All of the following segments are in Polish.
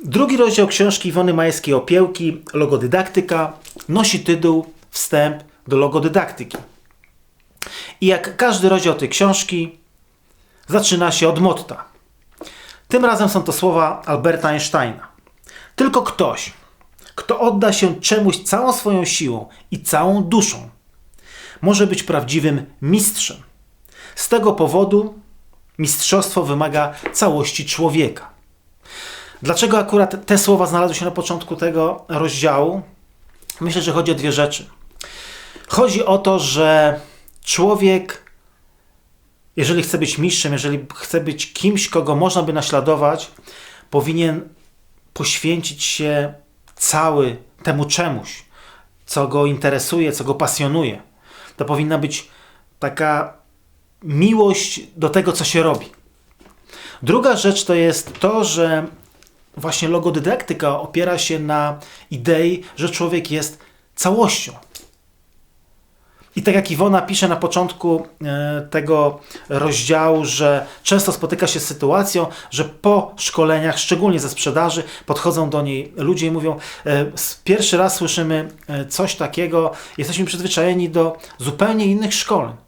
Drugi rozdział książki Iwony Majewskiej Opiełki, Logodydaktyka, nosi tytuł Wstęp do logodydaktyki. I jak każdy rozdział tej książki, zaczyna się od motta. Tym razem są to słowa Alberta Einsteina. Tylko ktoś, kto odda się czemuś całą swoją siłą i całą duszą, może być prawdziwym mistrzem. Z tego powodu mistrzostwo wymaga całości człowieka. Dlaczego akurat te słowa znalazły się na początku tego rozdziału? Myślę, że chodzi o dwie rzeczy. Chodzi o to, że człowiek, jeżeli chce być mistrzem, jeżeli chce być kimś, kogo można by naśladować, powinien poświęcić się cały temu czemuś, co go interesuje, co go pasjonuje. To powinna być taka miłość do tego, co się robi. Druga rzecz to jest to, że właśnie logodydaktyka opiera się na idei, że człowiek jest całością. I tak jak Iwona pisze na początku e, tego rozdziału, że często spotyka się z sytuacją, że po szkoleniach, szczególnie ze sprzedaży, podchodzą do niej ludzie i mówią: e, Pierwszy raz słyszymy e, coś takiego, jesteśmy przyzwyczajeni do zupełnie innych szkoleń.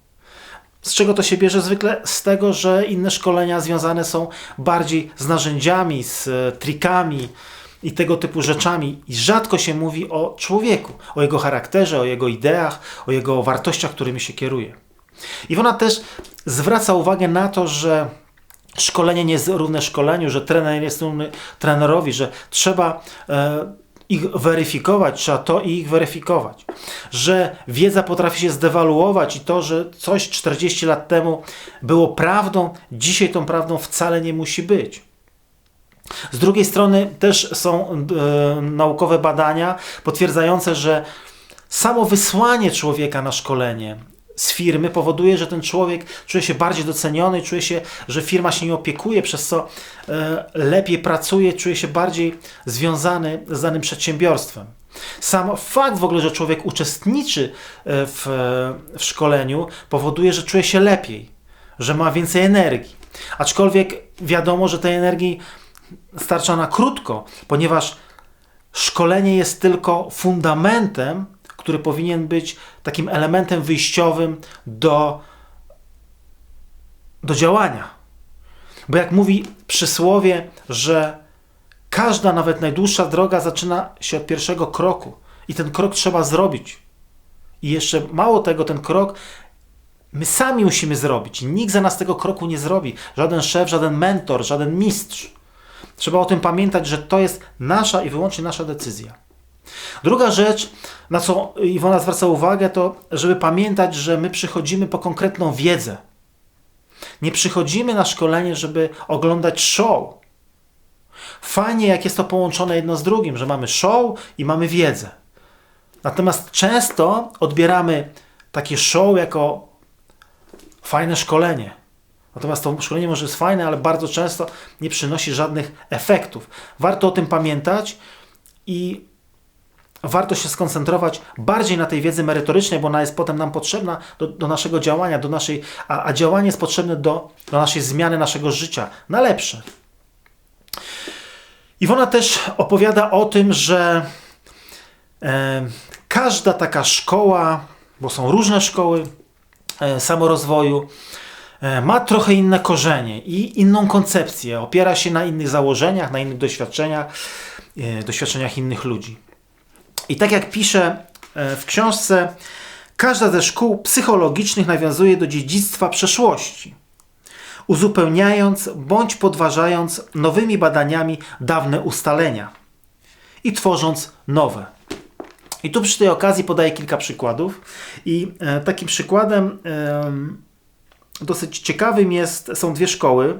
Z czego to się bierze? Zwykle z tego, że inne szkolenia związane są bardziej z narzędziami, z trikami, i tego typu rzeczami. I rzadko się mówi o człowieku, o jego charakterze, o jego ideach, o jego wartościach, którymi się kieruje. Iwona też zwraca uwagę na to, że szkolenie nie jest równe szkoleniu, że trener jest równy trenerowi, że trzeba e, ich weryfikować, trzeba to i ich weryfikować. Że wiedza potrafi się zdewaluować i to, że coś 40 lat temu było prawdą, dzisiaj tą prawdą wcale nie musi być. Z drugiej strony też są e, naukowe badania potwierdzające, że samo wysłanie człowieka na szkolenie z firmy powoduje, że ten człowiek czuje się bardziej doceniony, czuje się, że firma się nim opiekuje, przez co e, lepiej pracuje, czuje się bardziej związany z danym przedsiębiorstwem. Sam fakt w ogóle, że człowiek uczestniczy e, w, w szkoleniu, powoduje, że czuje się lepiej, że ma więcej energii. Aczkolwiek wiadomo, że tej energii starcza na krótko, ponieważ szkolenie jest tylko fundamentem, który powinien być takim elementem wyjściowym do, do działania. Bo jak mówi przysłowie, że każda, nawet najdłuższa droga zaczyna się od pierwszego kroku i ten krok trzeba zrobić. I jeszcze mało tego, ten krok my sami musimy zrobić. Nikt za nas tego kroku nie zrobi. Żaden szef, żaden mentor, żaden mistrz. Trzeba o tym pamiętać, że to jest nasza i wyłącznie nasza decyzja. Druga rzecz, na co Iwona zwraca uwagę, to żeby pamiętać, że my przychodzimy po konkretną wiedzę. Nie przychodzimy na szkolenie, żeby oglądać show. Fajnie, jak jest to połączone jedno z drugim, że mamy show i mamy wiedzę. Natomiast często odbieramy takie show jako fajne szkolenie. Natomiast to szkolenie może jest fajne, ale bardzo często nie przynosi żadnych efektów. Warto o tym pamiętać i warto się skoncentrować bardziej na tej wiedzy merytorycznej, bo ona jest potem nam potrzebna do, do naszego działania, do naszej, a, a, działanie jest potrzebne do, do naszej zmiany naszego życia na lepsze. Iwona też opowiada o tym, że e, każda taka szkoła, bo są różne szkoły e, samorozwoju, E, ma trochę inne korzenie i inną koncepcję. Opiera się na innych założeniach, na innych doświadczeniach, e, doświadczeniach innych ludzi. I tak jak pisze e, w książce, każda ze szkół psychologicznych nawiązuje do dziedzictwa przeszłości, uzupełniając bądź podważając nowymi badaniami dawne ustalenia i tworząc nowe. I tu przy tej okazji podaję kilka przykładów. I takim przykładem dosyć ciekawym jest, są dwie szkoły.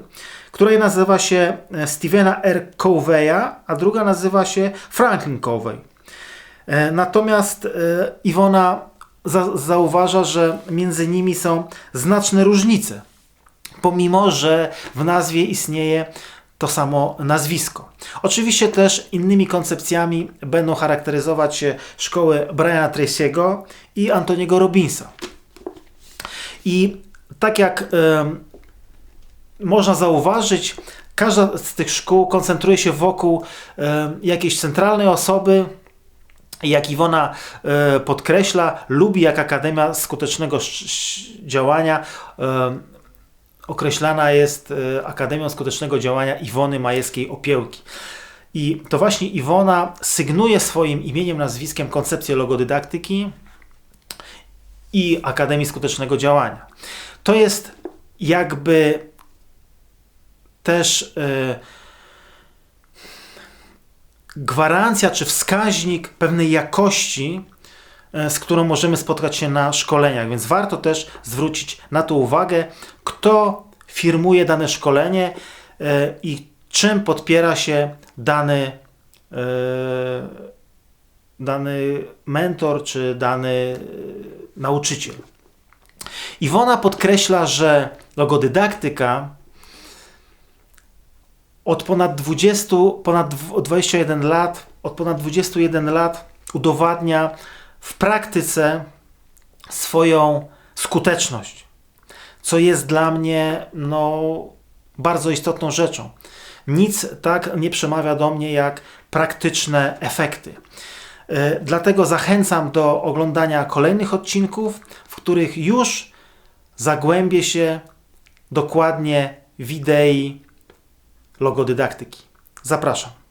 Której nazywa się e, Stevena R. Coveya, a druga nazywa się Franklin Covey. E, natomiast e, Iwona za, zauważa, że między nimi są znaczne różnice, pomimo że w nazwie istnieje to samo nazwisko. Oczywiście też innymi koncepcjami będą charakteryzować się szkoły Briana Tracy'ego i Antoniego Robinsa. I tak jak można zauważyć, każda z tych szkół koncentruje się wokół e, jakiejś centralnej osoby, jak Iwona e, podkreśla, lubi jak Akademia Skutecznego Działania e, określana jest e, Akademią Skutecznego Działania Iwony Majewskiej Opiełki. I to właśnie Iwona sygnuje swoim imieniem, nazwiskiem koncepcję logodydaktyki i Akademii Skutecznego Działania. To jest jakby też e, gwarancja czy wskaźnik pewnej jakości, e, z którą możemy spotkać się na szkoleniach, więc warto też zwrócić na to uwagę, kto firmuje dane szkolenie e, i czym podpiera się dany, e, dany mentor czy dany nauczyciel. Iwona podkreśla, że logodydaktyka od ponad 20, ponad dw- 21 lat, od ponad 21 lat udowadnia w praktyce swoją skuteczność, co jest dla mnie no, bardzo istotną rzeczą. Nic tak nie przemawia do mnie jak praktyczne efekty. E, Dlatego zachęcam do oglądania kolejnych odcinków, w których już zagłębię się dokładnie w idei logodydaktyki. Zapraszam.